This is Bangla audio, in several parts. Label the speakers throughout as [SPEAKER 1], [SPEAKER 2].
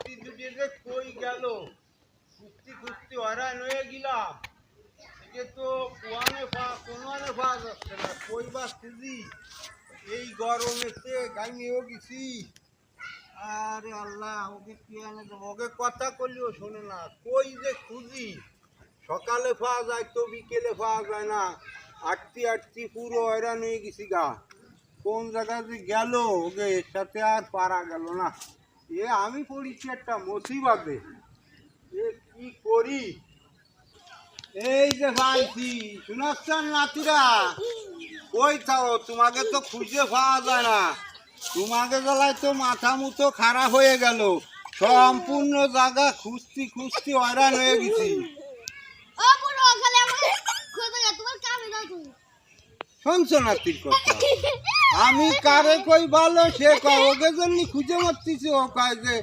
[SPEAKER 1] হাতি দুটি কই গেল? খুঁজতে খুঁজতে হরান হয়ে গেলাম। সে তো কোয়ানে পাওয়া কোনোয়ানে পাওয়া যাচ্ছে না। কই বা খুঁজি? এই গরমেতে গামিয়েও গেছি। আরে আল্লাহ, ওকে কি আনে ওকে কথা করলেও শোনে না। কই যে খুঁজি? সকালে পাওয়া যায় তো বিকেলে পাওয়া যায় না। আটটি আটটি পুরো হয়রান হয়ে গেছি গা। কোন জায়গাতে গেল, ওকে এর সাথে আর পারা গেল না। এ আমি পড়েছি একটা মুসিবাতে। এ কি করি? এই যে ভাইছি শুনাচ্ছেন নাতিরা? কই থাও তোমাকে তো খুঁজে পাওয়া যায় না। তোমাকে জ্বালায় তো মাথা মুতো খারাপ হয়ে গেল। সম্পূর্ণ জায়গা খুঁজতি খুঁজতি হয়রান হয়ে গেছি। শুনছো নাতির কথা? আমি কারে কই ভালো সে কয় ওকে জন্য খুঁজে মারতেছি ও কয় যে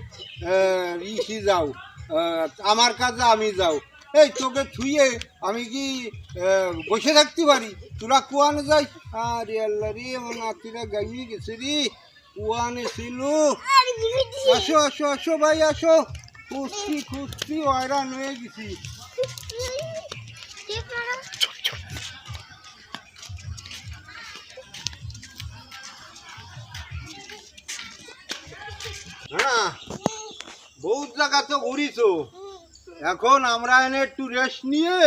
[SPEAKER 1] ঋষি যাও আমার কাজে আমি যাও। এই তোকে থুয়ে আমি কি বসে থাকতে পারি? তোরা কুয়ানে যাই। আরে আল্লাহ রে আমার নাতিরা গাইয়ে গেছে রে। কুয়ানে ছিল আসো আসো আসো ভাই আসো। খুঁজছি খুঁজছি হয়রান হয়ে গেছি। হ্যাঁ বহুত জায়গা তো ঘুরিছো। এখন আমরা এনে একটু রেস্ট নিয়ে,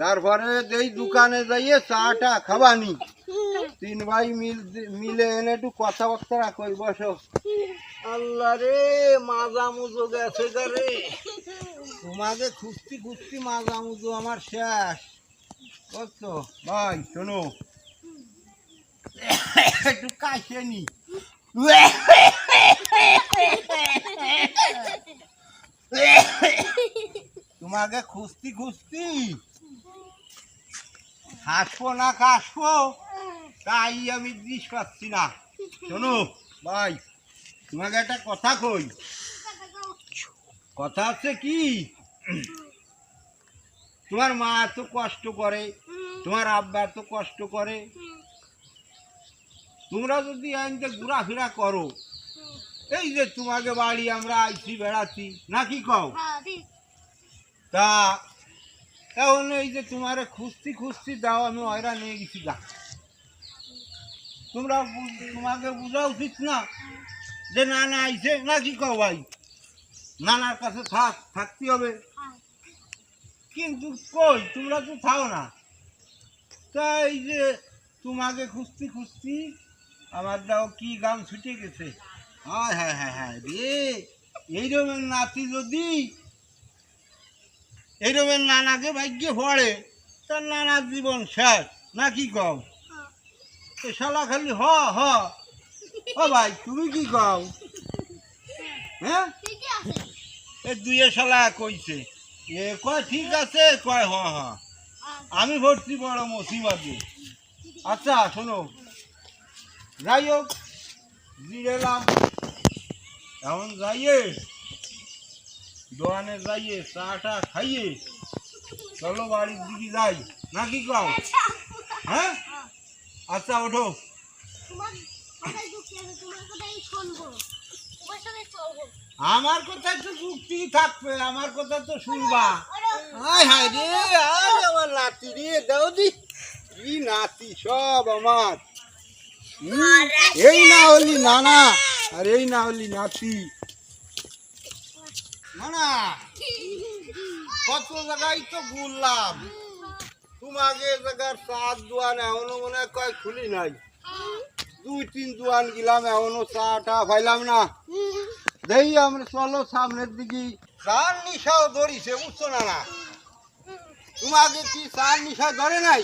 [SPEAKER 1] তারপরে যেই দোকানে যাইয়ে চাটা খাবানি। তিন ভাই মিল মিলে এনে একটু কথাবার্তা রাখো বসো। আল্লাহ রে মাজা মুজো গেছে রে। তোমাকে খুঁজতি খুঁজতি মাজা মুজো আমার শেষ। কত ভাই, শোনো। একটু কাশে নি। তোমাকে খুঁজতি খুঁজতি হাসবো না কাশবো, তাই আমি দিস পাচ্ছি না। শোনো, ভাই, তোমাকে একটা কথা কই। কথা হচ্ছে কি, তোমার মা এত কষ্ট করে, তোমার আব্বা এত কষ্ট করে তোমরা যদি আইনতে ঘোরাফেরা করো এই যে তোমাকে বাড়ি আমরা আইছি বেড়াচ্ছি নাকি কও?
[SPEAKER 2] হ্যাঁ
[SPEAKER 1] তা এখন এই যে তোমারে খুঁজতি খুঁজতি দাও আমি হয়রান নিয়ে গেছি গা। তোমরা তোমাকে বোঝা উচিত না যে না না আইছে নাকি কও ভাই? নানার কাছে থাক থাকতে হবে।
[SPEAKER 2] হ্যাঁ।
[SPEAKER 1] কিন্তু কই তোমরা তো থাও না। তাই যে তোমাকে খুঁজতি খুঁজতি আমার দাও কি গান ছুটে গেছে? হ্যাঁ হ্যাঁ হ্যাঁ হ্যাঁ রে। এইরকমের নাতি যদি এইরকমের নানাকে ভাগ্যে পড়ে তার নানার জীবন শেষ নাকি কও?
[SPEAKER 2] হ্যাঁ।
[SPEAKER 1] এ শালা খালি হ হ। ও ভাই তুমি কি কও? হ্যাঁ? এ দুইয়ে শালা কইছে। এ কয় ঠিক আছে কয় হ হ।
[SPEAKER 2] হ্যাঁ
[SPEAKER 1] আমি ভর্তি বড় মুসিবাদে আচ্ছা শোনো। যাই হোক জিরেলাম এখন যাইয়ে দোকানে যাইয়ে চা টা খাইয়ে চলো বাড়ির দিকে যাই। নাকি কও? হ্যাঁ? আচ্ছা ওঠো। আমার কথা তো যুক্তি থাকবে আমার কথা তো শুনবা। হায় হায় রে আয় আমার নাতি রে দাও দি। কি নাতি সব আমার। এই না হলি নানা আর এই না হলি নাতি। নানা কত জায়গায় তো ঘুরলাম। তোমাকে জায়গার চার দোয়ান এখনও মনে কয় খুলি নাই। দুই তিন দোয়ান গেলাম এখনও চাটা পাইলাম না। দেই আমরা চলো সামনের দিকে। চার নিশাও ধরিছে বুঝছ না না তোমাকে কি চার নিশা ধরে নাই?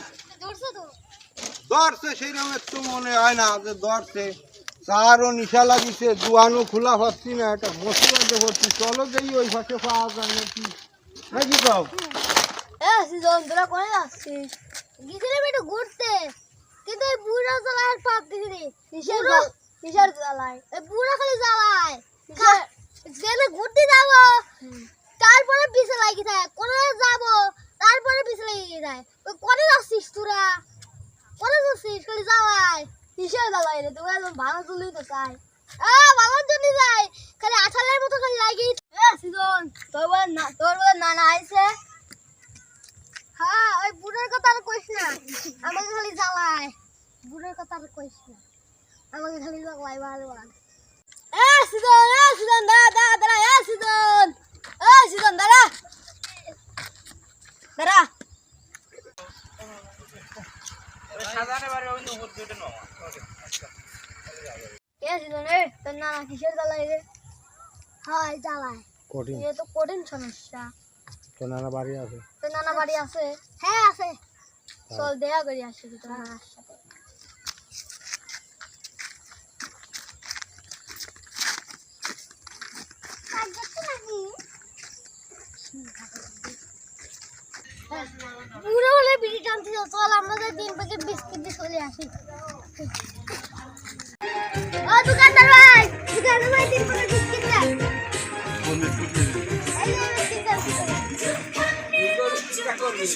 [SPEAKER 2] ধরছো তো
[SPEAKER 1] ধরছে সেই রকমের তো মনে হয় না যে ধরছে। চারও নিশা লাগিছে দুয়ানো খোলা পাচ্ছি না এটা মশলাতে ভর্তি চলো দেই ওই পাশে পাওয়া যায় নাকি। নাকি
[SPEAKER 2] তোরা করে গেছিলাম একটু ঘুরতে। কিন্তু এই বুড়া জ্বালায় আর পাপ দিছিনি কিসের কিসের জ্বালায়। এই বুড়া খালি জ্বালায়। যেখানে ঘুরতে যাব। তারপরে পিছে লাগি থাকে যাব। তারপরে পিছে লেগে যায় ওই করে যাচ্ছিস তোরা? করে যাচ্ছিস খালি জ্বালায় কিসের জ্বালায় রে? তোরা একদম ভালো তুলি তো চাই। ভালোর জন্য যাই খালি আঠালের মতো খালি লাগি সিজন, তোর বলে না তোর বলে নানা আইছে। হ্যাঁ ওই আমাকে খালি জ্বালায়। বুড়োর কথা আর কইস না। আমাকে খালি জ্বালায় বারবার এ, সুজন এ, সুজন দাঁড়া দাঁড়া দাঁড়া এ সুজন এ সুজন দাঁড়া দাঁড়া সুজন এ তোর নানা কিসের জ্বালায় রে? হয় জ্বালায়।
[SPEAKER 1] কঠিন।
[SPEAKER 2] এ তো কঠিন সমস্যা।
[SPEAKER 1] তো নানা বাড়ি আছে?
[SPEAKER 2] তোর নানা বাড়ি আছে? হ্যাঁ আছে। চল দেখা করি আসি তোর নানার সাথে। বুড়ো হলে বিড়ি টানতে চল আমরা যে তিন বিস্কিট দিয়ে চলে আসি। করবি